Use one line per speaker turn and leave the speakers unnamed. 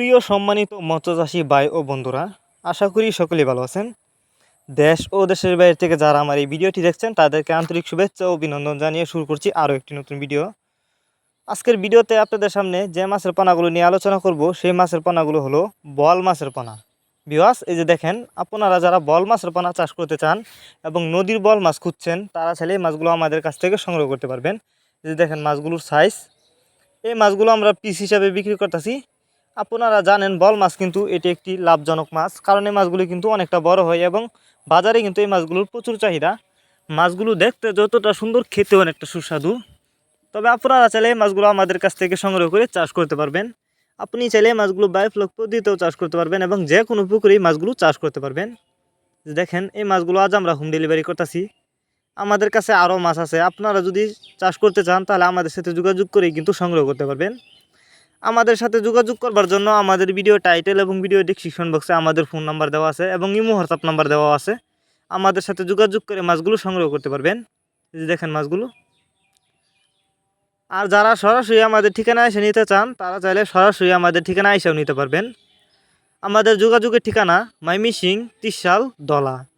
সুপ্রিয় সম্মানিত মৎস্যচাষী ভাই ও বন্ধুরা, আশা করি সকলেই ভালো আছেন। দেশ ও দেশের বাইরে থেকে যারা আমার এই ভিডিওটি দেখছেন, তাদেরকে আন্তরিক শুভেচ্ছা ও অভিনন্দন জানিয়ে শুরু করছি আরও একটি নতুন ভিডিও। আজকের ভিডিওতে আপনাদের সামনে যে মাছের পোনাগুলো নিয়ে আলোচনা করব, সেই মাছের পোনাগুলো হলো বল মাছের পোনা। বিওয়াস এই যে দেখেন, আপনারা যারা বল মাছের পোনা চাষ করতে চান এবং নদীর বল মাছ খুঁজছেন, তারা চাইলে এই মাছগুলো আমাদের কাছ থেকে সংগ্রহ করতে পারবেন। যে দেখেন মাছগুলোর সাইজ এই মাছগুলো আমরা পিস হিসাবে বিক্রি করতেছি। আপনারা জানেন বল মাছ কিন্তু এটি একটি লাভজনক মাছ, কারণ এই মাছগুলি কিন্তু অনেকটা বড় হয় এবং বাজারে কিন্তু এই মাছগুলোর প্রচুর চাহিদা। মাছগুলো দেখতে যতটা সুন্দর খেতে অনেকটা সুস্বাদু। তবে আপনারা চাইলে এই মাছগুলো আমাদের কাছ থেকে সংগ্রহ করে চাষ করতে পারবেন। আপনি চাইলে মাছগুলো বায়োফ্লক পদ্ধতিতেও চাষ করতে পারবেন এবং যে কোনো পুকুরেই মাছগুলো চাষ করতে পারবেন। দেখেন, এই মাছগুলো আজ আমরা হোম ডেলিভারি করতেছি। আমাদের কাছে আরও মাছ আছে। আপনারা যদি চাষ করতে চান, তাহলে আমাদের সাথে যোগাযোগ করেই কিন্তু সংগ্রহ করতে পারবেন। আমাদের সাথে যোগাযোগ করবার জন্য আমাদের ভিডিও টাইটেল এবং ভিডিও ডিসক্রিপশন বক্সে আমাদের ফোন নাম্বার দেওয়া আছে এবং ইমো হোয়াটসঅ্যাপ নাম্বার দেওয়া আছে। আমাদের সাথে যোগাযোগ করে মাছগুলো সংগ্রহ করতে পারবেন। যে দেখেন মাছগুলো। আর যারা সরাসরি আমাদের ঠিকানা এসে নিতে চান, তারা চাইলে সরাসরি আমাদের ঠিকানা এসেও নিতে পারবেন। আমাদের যোগাযোগের ঠিকানা মাইমিসিং ত্রিশাল দলা।